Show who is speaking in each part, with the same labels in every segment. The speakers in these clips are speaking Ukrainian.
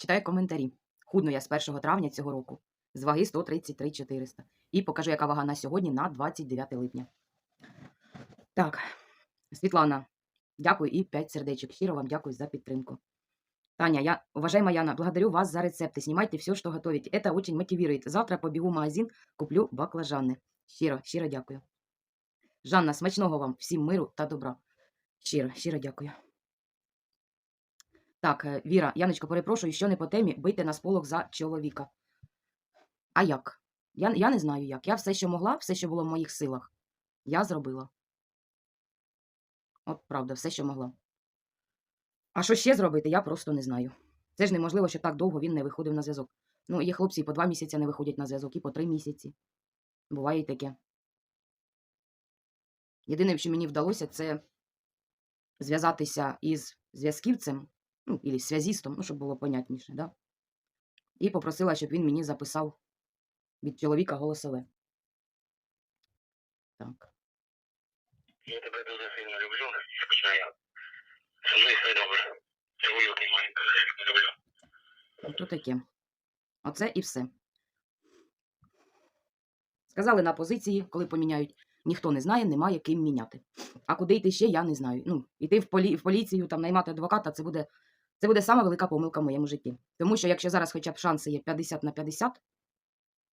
Speaker 1: читаю коментарі. Худну я з 1 травня цього року, з ваги 133 400. І покажу, яка вага на сьогодні на 29 липня. Так, Світлана, дякую і 5 сердечок. Щиро вам дякую за підтримку. Таня, я, уважаемая Яна, благодарю вас за рецепты. Снимайте все, что готовите. Это очень мотивирует. Завтра побегу в магазин, куплю баклажани. Щиро, щиро дякую. Жанна, смачного вам, всім миру та добра. Щиро, щиро дякую. Так, е, Віра, Яночко, перепрошую, що не по темі, бийте на сполох за чоловіка. А як? Я, я не знаю як. Я все, що могла, все, що було в моїх силах, я зробила. От правда, все, що могла. А що ще зробити, я просто не знаю. Це ж неможливо, що так довго він не виходив на зв'язок. Ну, є хлопці і по два місяці не виходять на зв'язок, і по три місяці. Буває і таке. Єдине, що мені вдалося, це зв'язатися із зв'язківцем, ну, і зв'язістом, ну, щоб було понятніше, да? і попросила, щоб він мені записав від чоловіка голосове. Так.
Speaker 2: Я тебе дуже сильно люблю, я починаю. Зі мною все добре. Цілую маленька, люблю.
Speaker 1: То таке. Оце і все. Сказали на позиції, коли поміняють, ніхто не знає, немає ким міняти. А куди йти ще, я не знаю. Ну, йти в, полі... в поліцію, там, наймати адвоката, це буде, це буде сама велика помилка в моєму житті. Тому що якщо зараз хоча б шанси є 50 на 50,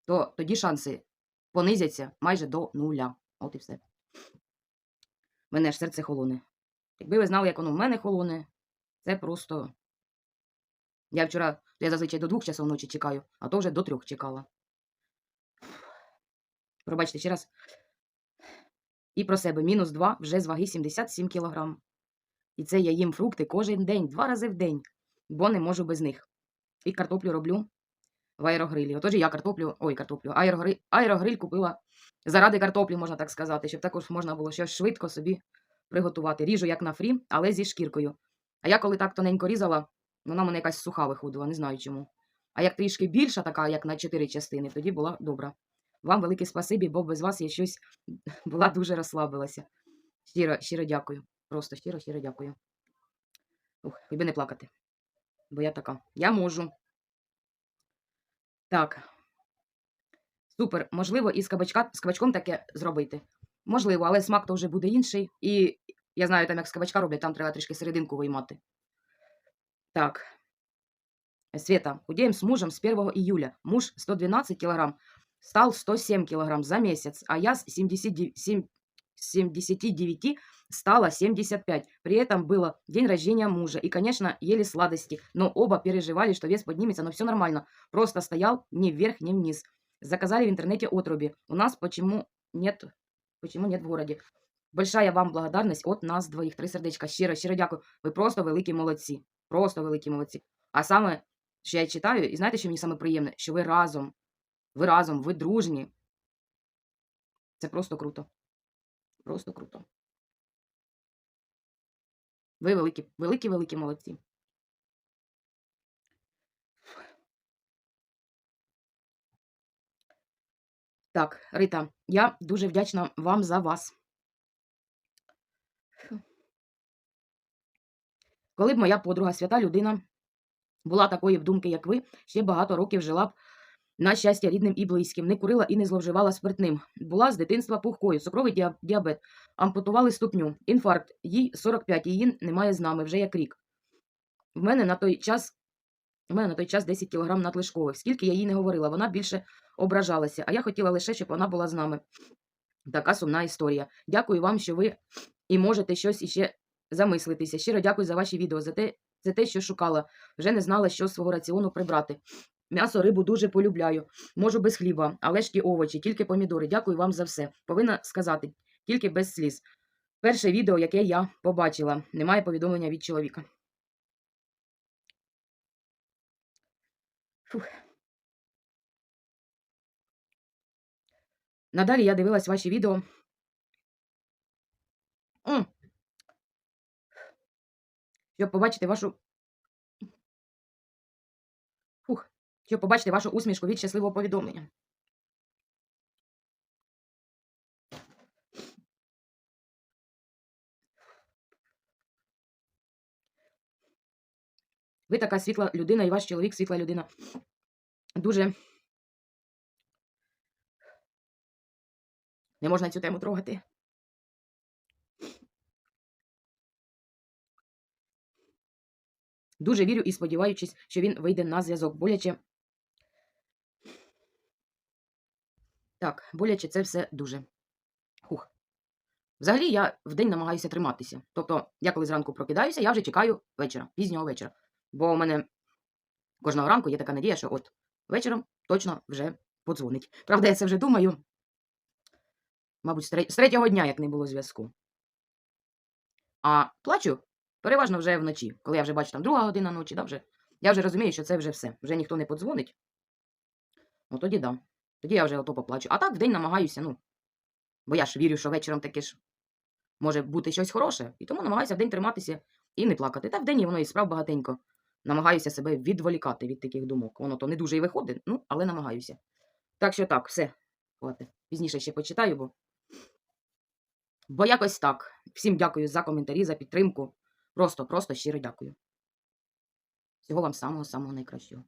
Speaker 1: то тоді шанси понизяться майже до нуля. От і все. Мене ж серце холоне. Якби ви знали, як воно в мене холоне, це просто. Я вчора, я зазвичай до двох часов ночі чекаю, а то вже до трьох чекала. Пробачте ще раз. І про себе мінус 2 вже з ваги 77 кілограм. І це я їм фрукти кожен день, два рази в день, бо не можу без них. І картоплю роблю в аерогрилі. Отож я картоплю, ой, картоплю, аерогриль, аерогриль купила заради картоплі, можна так сказати, щоб також можна було щось швидко собі приготувати. Ріжу як на фрі, але зі шкіркою. А я коли так тоненько різала, вона мене якась суха виходила, не знаю чому. А як трішки більша, така, як на чотири частини, тоді була добра. Вам велике спасибі, бо без вас я щось була дуже розслабилася. Щиро, щиро дякую. Просто щиро, щиро дякую. Ух, би не плакати. Бо я така. Я можу. Так. Супер. Можливо, і з, кабачка, з кабачком таке зробити. Можливо, але смак то вже буде інший. І я знаю, там як з кабачка роблять, там треба трішки серединку виймати. Так. Света, худеем с мужем с 1 июля. Муж 112 килограмм, стал 107 килограмм за месяц, а я с 79, сем- 79 стала 75. При этом было день рождения мужа. И, конечно, ели сладости, но оба переживали, что вес поднимется, но все нормально. Просто стоял ни вверх, ни вниз. Заказали в интернете отруби. У нас почему нет, почему нет в городе. Большая вам благодарность от нас двоїх. Три сердечка. Щиро, щиро дякую. Ви просто великі молодці. Просто великі молодці. А саме, що я читаю, і знаєте, що мені саме приємне? Що ви разом, ви разом, ви дружні. Це просто круто. Просто круто. Ви великі, великі, великі молодці. Так, Рита, я дуже вдячна вам за вас. Коли б моя подруга, свята людина, була такої в думки, як ви, ще багато років жила б на щастя рідним і близьким, не курила і не зловживала спиртним. Була з дитинства пухкою, цукровий діабет, ампутували ступню, інфаркт, їй 45, її немає з нами вже як рік. В мене на той час в мене на той час 10 кілограм надлишкових. Скільки я їй не говорила, вона більше ображалася, а я хотіла лише, щоб вона була з нами. Така сумна історія. Дякую вам, що ви і можете щось іще замислитися. Щиро дякую за ваші відео, за те, за те, що шукала. Вже не знала, що з свого раціону прибрати. М'ясо, рибу дуже полюбляю. Можу без хліба, але ж ті овочі, тільки помідори. Дякую вам за все. Повинна сказати, тільки без сліз. Перше відео, яке я побачила. Немає повідомлення від чоловіка. Фух. Надалі я дивилась ваші відео. Щоб побачити вашу. Щоб побачити вашу усмішку від щасливого повідомлення. Ви така світла людина, і ваш чоловік світла людина. Дуже. Не можна цю тему трогати. Дуже вірю і сподіваючись, що він вийде на зв'язок. Боляче. Так, боляче це все дуже. Хух. Взагалі я вдень намагаюся триматися. Тобто, я коли зранку прокидаюся, я вже чекаю вечора, пізнього вечора. Бо у мене кожного ранку є така надія, що от вечором точно вже подзвонить. Правда, я це вже думаю. Мабуть, з тре- з третього дня, як не було зв'язку. А плачу переважно вже вночі, коли я вже бачу там друга година ночі, да, вже, я вже розумію, що це вже все. Вже ніхто не подзвонить. Ну тоді да. Тоді я вже ото поплачу. А так вдень намагаюся, ну. Бо я ж вірю, що вечором таке ж може бути щось хороше. І тому намагаюся вдень триматися і не плакати. Та вдень воно і справ багатенько. Намагаюся себе відволікати від таких думок. Воно то не дуже і виходить, ну, але намагаюся. Так що так, все. Хватить. Пізніше ще почитаю, бо. Бо якось так. Всім дякую за коментарі, за підтримку. Просто, просто щиро дякую. Всього вам самого-самого найкращого.